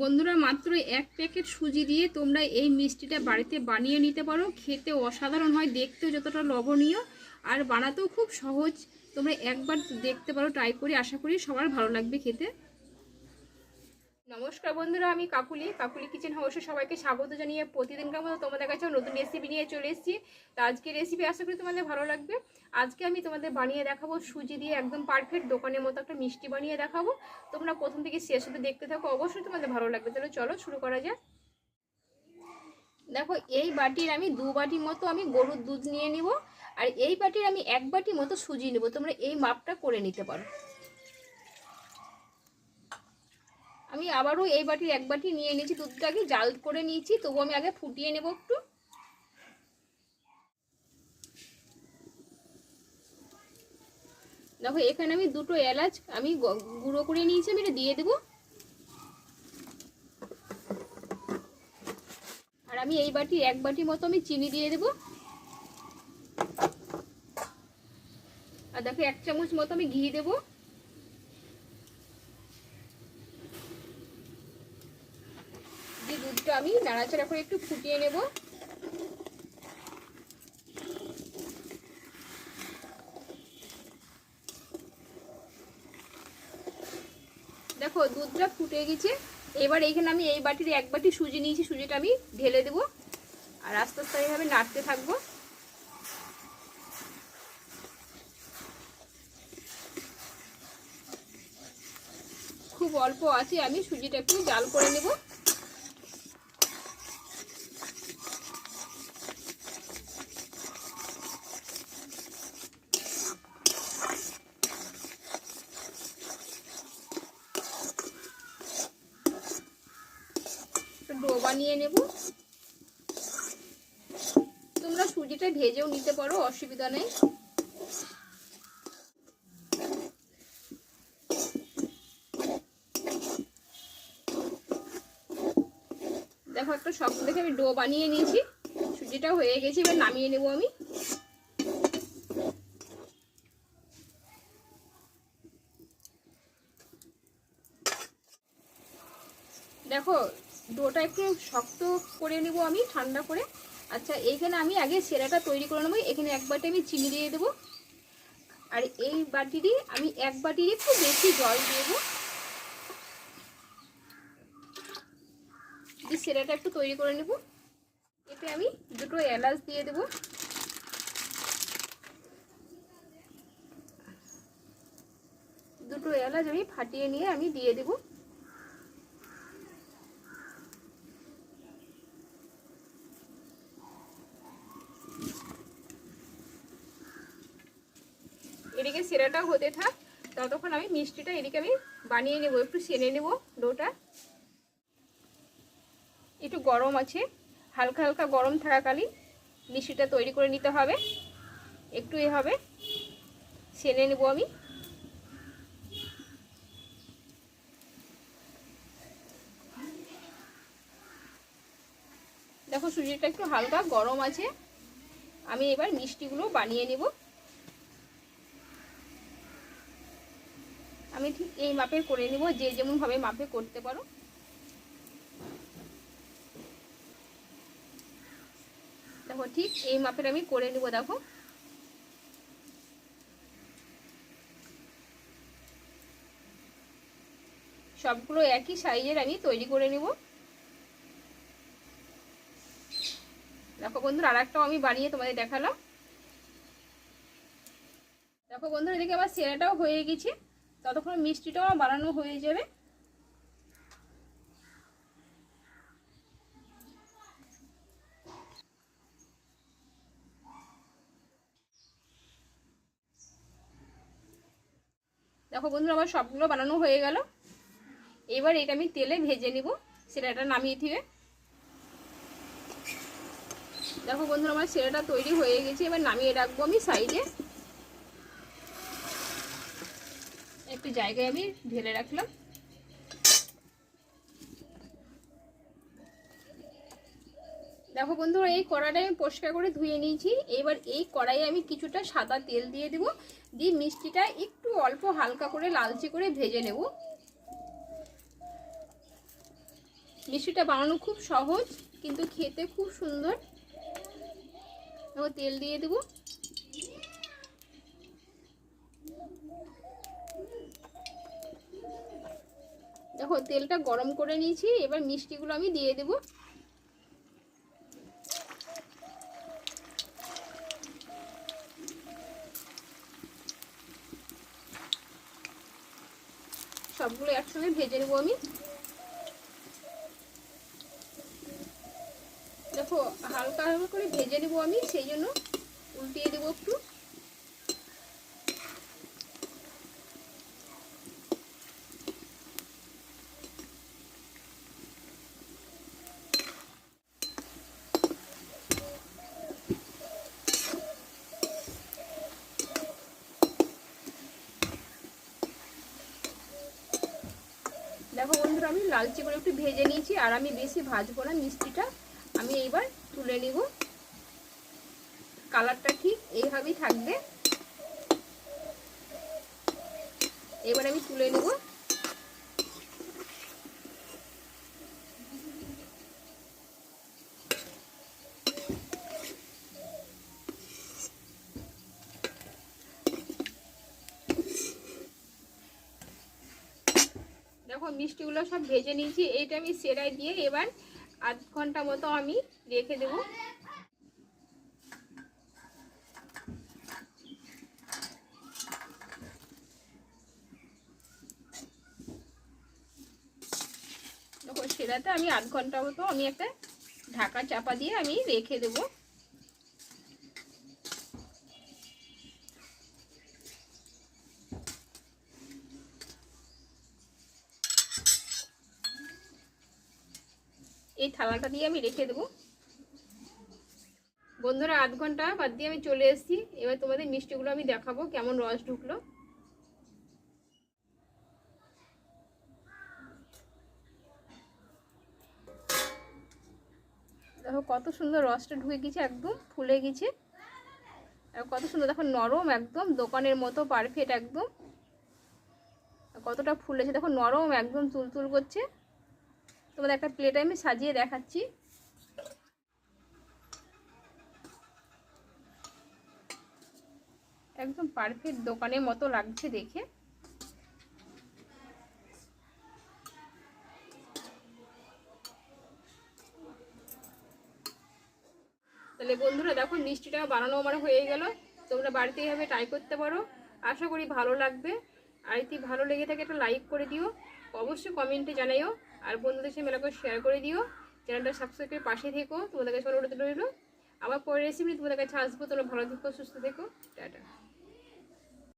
বন্ধুরা মাত্র এক প্যাকেট সুজি দিয়ে তোমরা এই মিষ্টিটা বাড়িতে বানিয়ে নিতে পারো। খেতে অসাধারণ হয়, দেখতেও যতটা লবণীয় আর বানাতেও খুব সহজ। তোমরা একবার দেখতে পারো ট্রাই করে, আশা করি সবার ভালো লাগবে খেতে। নমস্কার বন্ধুরা, আমি কাকুলি। কাকুলি কিচেন হাউসে সবাইকে স্বাগত জানিয়ে প্রতিদিনকার মতো তোমাদের কাছে নতুন রেসিপি নিয়ে চলে এসেছি। তো আজকে রেসিপি আশা করি তোমাদের ভালো লাগবে। আজকে আমি তোমাদের বানিয়ে দেখাবো সুজি দিয়ে একদম পারফেক্ট দোকানের মতো একটা মিষ্টি বানিয়ে দেখাবো। তোমরা প্রথম থেকে শেষ হতে দেখতে থাকো, অবশ্যই তোমাদের ভালো লাগবে। তাহলে চলো, শুরু করা যাক। দেখো, এই বাটির আমি দু বাটি মতো আমি গরুর দুধ নিয়ে নিব। আর এই বাটির আমি এক বাটি মতো সুজি নেব। তোমরা এই মাপটা করে নিতে পারো। আমি আবারও এই বাটির এক বাটি নিয়ে নিয়েছি দুধটাকে, জাল করে নিয়েছি, তবু আমি আগে ফুটিয়ে নেব একটু। দেখো, এখানে আমি দুটো এলাচ আমি গুঁড়ো করে নিয়েছি, আমি এটা দিয়ে দেবো। আর আমি এই বাটি, এক বাটি মতো আমি চিনি দিয়ে দেবো। আর দেখো, এক চামচ মতো আমি ঘি দেবো। দুধটা আমি নাড়াচাড়া করে একটু ফুটিয়ে নেব। দেখো, দুধটা ফুটে গেছে। এবার এইখানে আমি এই বাটির এক বাটি সুজি নিয়েছি, সুজিটা আমি ঢেলে দেবো। আর আস্তে আস্তে এইভাবে নাড়তে থাকব। খুব অল্প আছে, আমি সুজিটা একটু জাল করে নেব ডো বানিয়ে নেব। তোমরা সুজিটা ভেজেও নিতে পারো, অসুবিধা নেই। দেখো একটা শক্ত দেখে আমি ডো বানিয়ে নিয়েছি। সুজিটা হয়ে গেছে, এবার নামিয়ে নেব আমি। দেখো ডোটা একটু শক্ত করে নেব আমি, ঠান্ডা করে। আচ্ছা এইখানে আমি আগে সেরাটা তৈরি করে নেব। এখানে এক বাটি আমি চিনি দিয়ে দেবো। আর এই বাটিরই আমি এক বাটির একটু বেশি জল দিয়ে দেবো। সেরাটা একটু তৈরি করে নেব। এতে আমি দুটো এলাচ দিয়ে দেব। দুটো এলাচ আমি ফাটিয়ে নিয়ে আমি দিয়ে দেব। এদিকে সেরাটা হতে থাক, ততক্ষণ আমি মিষ্টিটা এদিকে আমি বানিয়ে নেব, একটু সেনে নেব ডোটা। একটু গরম আছে, হালকা হালকা গরম থাকাকালীন মিষ্টিটা তৈরি করে নিতে হবে, একটু এ হবে, সেনে নেব আমি। দেখো সুজিটা একটু হালকা গরম আছে, আমি এবার মিষ্টিগুলো বানিয়ে নেব। আমি ঠিক এই মাপের করে নেব, যে যেমনভাবে মাপে করতে পারো। দেখো ঠিক এই মাপের আমি করে নেব, দেখো। সবগুলো একই সাইজের আমি তৈরি করে নেব। দেখো বন্ধুরা আর একটাও আমি বানিয়ে তোমাদের দেখালাম। দেখো বন্ধুরা, এদিকে আমার সেরাটাও হয়ে গেছে। ততক্ষণ মিষ্টিটাও বানানো হয়ে যাবে। দেখো বন্ধুরা, আমার সবগুলো বানানো হয়ে গেল। এবার এটা আমি তেলে ভেজে নিব সেটাটা নামিয়ে দিবে। দেখো বন্ধুরা, আমার সেরাটা তৈরি হয়ে গেছে। এবার নামিয়ে রাখব আমি সাইডে। একটু জায়গায় আমি ঢেলে রাখলাম। দেখো বন্ধুরা, এই কড়াটা আমি পরিষ্কার করে ধুয়ে নিয়েছি। এবার এই কড়াইয়ে আমি কিছুটা সাদা তেল দিয়ে দেবো। দিয়ে মিষ্টিটা একটু অল্প হালকা করে লালচে করে ভেজে নেব। মিষ্টিটা বানানো খুব সহজ, কিন্তু খেতে খুব সুন্দর। তেল দিয়ে দেবো। দেখো, তেলটা গরম করে নিয়েছি, এবার মিষ্টিগুলো আমি দিয়ে দেবো। সবগুলো একসঙ্গে ভেজে নেব আমি। দেখো, হালকা হালকা করে ভেজে নেব আমি, সেই জন্য উল্টিয়ে দেবো একটু দেখো বন্ধুরা আমি লালচে করে একটু ভেজে নিয়েছি, আর আমি বেশি ভাজবো না মিষ্টিটা। আমি এইবার তুলে নিব। কালারটা ঠিক এইভাবেই থাকবে এবার আমি তুলে নেব দেখো মিষ্টিগুলো সব ভেজে নিয়েছি, এইটা আমি সেরাই দিয়ে এবার আধ ঘণ্টা মতো আমি রেখে দেবো। সেরাতে আমি আধ ঘণ্টা মতো আমি একটা ঢাকা চাপা দিয়ে আমি রেখে দেবো। এই থালাটা দিয়ে আমি রেখে দেবো। বন্ধুরা, আধ ঘণ্টা বাদ দিয়ে আমি চলে এসেছি। এবার তোমাদের মিষ্টিগুলো আমি দেখাবো, কেমন রস ঢুকলো। দেখো, কত সুন্দর রসটা ঢুকে গেছে একদম, ফুলে গেছে। কত সুন্দর, দেখো, নরম একদম, দোকানের মতো পারফেক্ট একদম। কতটা ফুলেছে, দেখো, নরম একদম, তুলতুল করছে। তোমাদের একটা প্লেটে আমি সাজিয়ে দেখাচ্ছি। একদম পারফেক্ট দোকানের মতো লাগছে দেখে। তাহলে বন্ধুরা দেখো মিষ্টিটা বানানো আমার হয়ে গেল। তোমরা বাড়িতে এইভাবে ট্রাই করতে পারো। আশা করি ভালো লাগবে। আর যদি ভালো লেগে থাকে একটা লাইক করে দিও। অবশ্যই কমেন্টে জানাইও। আর বন্ধুদের সাথে মেলা করে শেয়ার করে দিও। চ্যানেলটা সাবস্ক্রাইব করে পাশে থেকো। তোমাদের কাছে অনুরোধ রইল আবার পরের রেসিপি তোমাদের কাছে আসব। তোমরা ভালো থেকো, সুস্থ থেকো। টাটা।